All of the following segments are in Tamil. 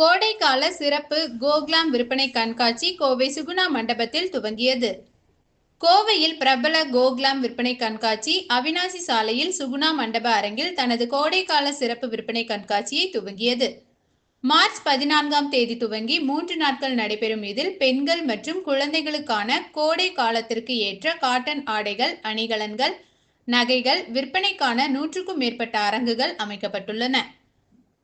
கோடைக்கால சிறப்பு கோக்லாம் விற்பனை கண்காட்சி கோவை சுகுணா மண்டபத்தில் துவங்கியது. கோவையில் பிரபல கோக்லாம் விற்பனை கண்காட்சி அவினாசி சாலையில் சுகுணா மண்டப அரங்கில் தனது கோடைக்கால சிறப்பு விற்பனை கண்காட்சியை துவங்கியது. மார்ச் பதினான்காம் தேதி துவங்கி மூன்று நாட்கள் நடைபெறும் இதில் பெண்கள் மற்றும் குழந்தைகளுக்கான கோடை காலத்திற்கு ஏற்ற காட்டன் ஆடைகள் அணிகலன்கள் நகைகள் விற்பனைக்கான நூற்றுக்கும் மேற்பட்ட அரங்குகள் அமைக்கப்பட்டுள்ளன.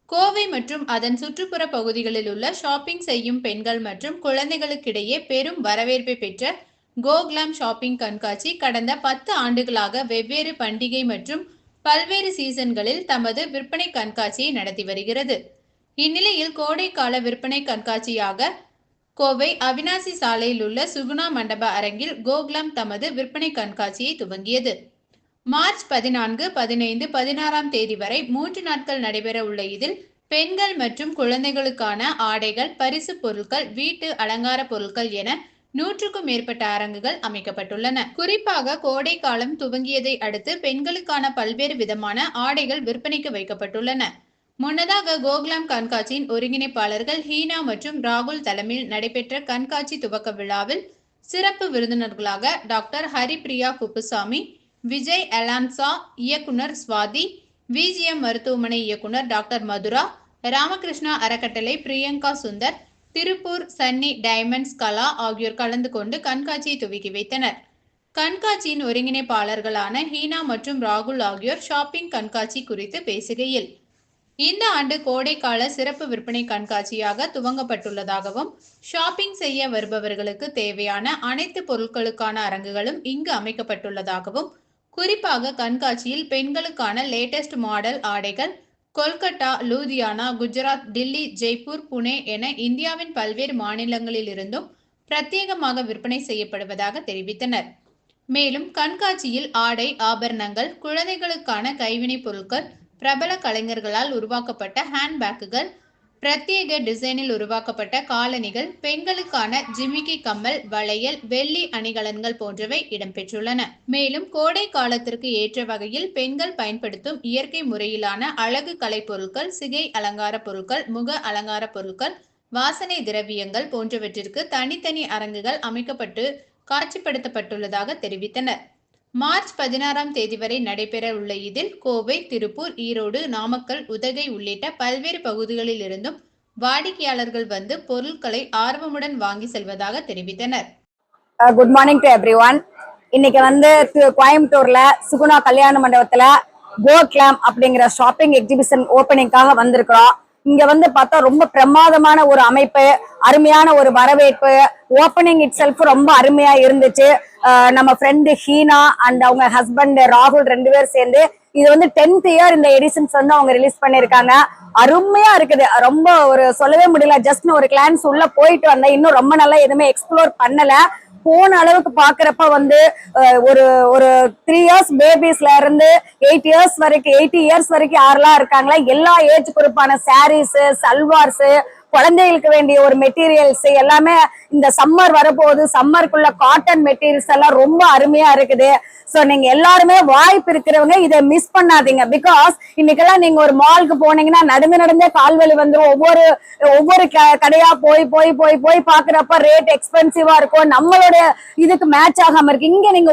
கோவை மற்றும் அதன் சுற்றுப்புற பகுதிகளில் உள்ள ஷாப்பிங் செய்யும் பெண்கள் மற்றும் குழந்தைகளுக்கிடையே பெரும் வரவேற்பை பெற்ற கோக்லாம் ஷாப்பிங் கண்காட்சி கடந்த பத்து ஆண்டுகளாக வெவ்வேறு பண்டிகை மற்றும் பல்வேறு சீசன்களில் தமது விற்பனை கண்காட்சியை நடத்தி வருகிறது. இந்நிலையில் கோடைக்கால விற்பனை கண்காட்சியாக கோவை அவினாசி சாலையில் உள்ள சுகுணா மண்டப அரங்கில் கோக்லாம் தமது விற்பனை கண்காட்சியை துவங்கியது. மார்ச் பதினான்கு பதினைந்து பதினாறாம் தேதி வரை மூன்று நாட்கள் நடைபெற உள்ள இதில் பெண்கள் மற்றும் குழந்தைகளுக்கான ஆடைகள் பரிசு பொருட்கள் வீட்டு அலங்கார பொருட்கள் என நூற்றுக்கும் மேற்பட்ட அரங்குகள் அமைக்கப்பட்டுள்ளன. குறிப்பாக கோடை காலம் துவங்கியதை அடுத்து பெண்களுக்கான பல்வேறு விதமான ஆடைகள் விற்பனைக்கு வைக்கப்பட்டுள்ளன. முன்னதாக கோகுலாம் கண்காட்சியின் ஒருங்கிணைப்பாளர்கள் ஹீனா மற்றும் ராகுல் தலைமையில் நடைபெற்ற கண்காட்சி துவக்க விழாவில் சிறப்பு விருந்தினர்களாக டாக்டர் ஹரிபிரியா குப்புசாமி விஜய் அலான்சா இயக்குனர் சுவாதி விஜிஎம் மருத்துவமனை இயக்குனர் டாக்டர் மதுரா ராமகிருஷ்ணா அறக்கட்டளை பிரியங்கா சுந்தர் திருப்பூர் சன்னி டைமண்ட்ஸ் கலா ஆகியோர் கலந்து கொண்டு கண்காட்சியை துவக்கி வைத்தனர். கண்காட்சியின் ஒருங்கிணைப்பாளர்களான ஹீனா மற்றும் ராகுல் ஆகியோர் ஷாப்பிங் கண்காட்சி குறித்து பேசுகையில் இந்த ஆண்டு கோடைக்கால சிறப்பு விற்பனை கண்காட்சியாக துவங்கப்பட்டுள்ளதாகவும் ஷாப்பிங் செய்ய வருபவர்களுக்கு தேவையான அனைத்து பொருட்களுக்கான அரங்குகளும் இங்கு அமைக்கப்பட்டுள்ளதாகவும் குறிப்பாக கண்காட்சியில் பெண்களுக்கான லேட்டஸ்ட் மாடல் ஆடைகள் கொல்கட்டா லூதியானா குஜராத் டில்லி ஜெய்ப்பூர் புனே என இந்தியாவின் பல்வேறு மாநிலங்களில் இருந்தும் பிரத்யேகமாக விற்பனை செய்யப்படுவதாக தெரிவித்தனர். மேலும் கண்காட்சியில் ஆடை ஆபரணங்கள் குழந்தைகளுக்கான கைவினைப் பொருட்கள் பிரபல கலைஞர்களால் உருவாக்கப்பட்ட ஹேண்ட்பேக்குகள் பிரத்யேக டிசைனில் உருவாக்கப்பட்ட காலணிகள் பெண்களுக்கான ஜிமிக்கி கம்மல் வளையல் வெள்ளி அணிகலன்கள் போன்றவை இடம்பெற்றுள்ளன. மேலும் கோடை காலத்திற்கு ஏற்ற வகையில் பெண்கள் பயன்படுத்தும் இயற்கை முறையிலான அழகு கலை பொருட்கள் சிகை அலங்கார பொருட்கள் முக அலங்கார பொருட்கள் வாசனை திரவியங்கள் போன்றவற்றிற்கு தனித்தனி அரங்குகள் அமைக்கப்பட்டு காட்சிப்படுத்தப்பட்டுள்ளதாக தெரிவித்தனர். மார்ச் பதினாறாம் தேதி வரை நடைபெற உள்ள இதில் கோவை திருப்பூர் ஈரோடு நாமக்கல் உதகை உள்ளிட்ட பல்வேறு பகுதிகளில் இருந்தும் வாடிக்கையாளர்கள் வந்து பொருட்களை ஆர்வமுடன் வாங்கி செல்வதாக தெரிவித்தனர். Good morning to everyone இன்னைக்கு வந்து கோயம்புத்தூர்ல சுகுணா கல்யாண மண்டபத்துல கோ கிளாம் அப்படிங்கிற ஷாப்பிங் எக்ஸிபிஷன் ஓப்பனிங்காக வந்திருக்கிறோம். இங்க வந்து பார்த்தா ரொம்ப பிரமாதமான ஒரு அமைப்பு அருமையான ஒரு வரவேற்பு ஓப்பனிங் இட் செல்ஃப் ரொம்ப அருமையா இருந்துச்சு. நம்ம ஃப்ரெண்டு ஹீனா அண்ட் அவங்க ஹஸ்பண்ட் ராகுல் ரெண்டு பேர் சேர்ந்து இது வந்து டென்த் இயர் இந்த எடிஷன்ஸ் வந்து அவங்க ரிலீஸ் பண்ணிருக்காங்க அருமையா இருக்குது. ரொம்ப ஒரு சொல்லவே முடியல. ஜஸ்ட் ஒரு கிளான்ஸ் உள்ள போயிட்டு வந்தேன். இன்னும் ரொம்ப நல்லா எதுவுமே எக்ஸ்ப்ளோர் பண்ணல. போன அளவுக்கு பாக்குறப்ப வந்து ஒரு ஒரு த்ரீ இயர்ஸ் பேபிஸ்ல இருந்து எயிட் இயர்ஸ் வரைக்கும் எயிட்டி இயர்ஸ் வரைக்கும் யாரெல்லாம் இருக்காங்களா? எல்லா ஏஜ் குரூப்பான சாரீஸ் சல்வார்ஸ் குழந்தைகளுக்கு வேண்டிய ஒரு மெட்டீரியல்ஸ் எல்லாமே இந்த சம்மர் வரப்போகுது. சம்மருக்குள்ள காட்டன் மெட்டீரியல்ஸ் எல்லாம் ரொம்ப அருமையா இருக்குது. சோ நீங்க எல்லாருமே வாய்ப்பு இருக்கிறவங்க இதை மிஸ் பண்ணாதீங்க. பிகாஸ் இன்னைக்கெல்லாம் நீங்க ஒரு மாலுக்கு போனீங்கன்னா நடந்து நடந்தே கால்வெளி வந்துரும். ஒவ்வொரு ஒவ்வொரு க- கடையா போய் போய் போய் போய் பாக்குறப்ப ரேட் எக்ஸ்பென்சிவா இருக்கும். நம்மளோட இதுக்கு மேட்ச் ஆகாம இருக்கு. இங்க நீங்க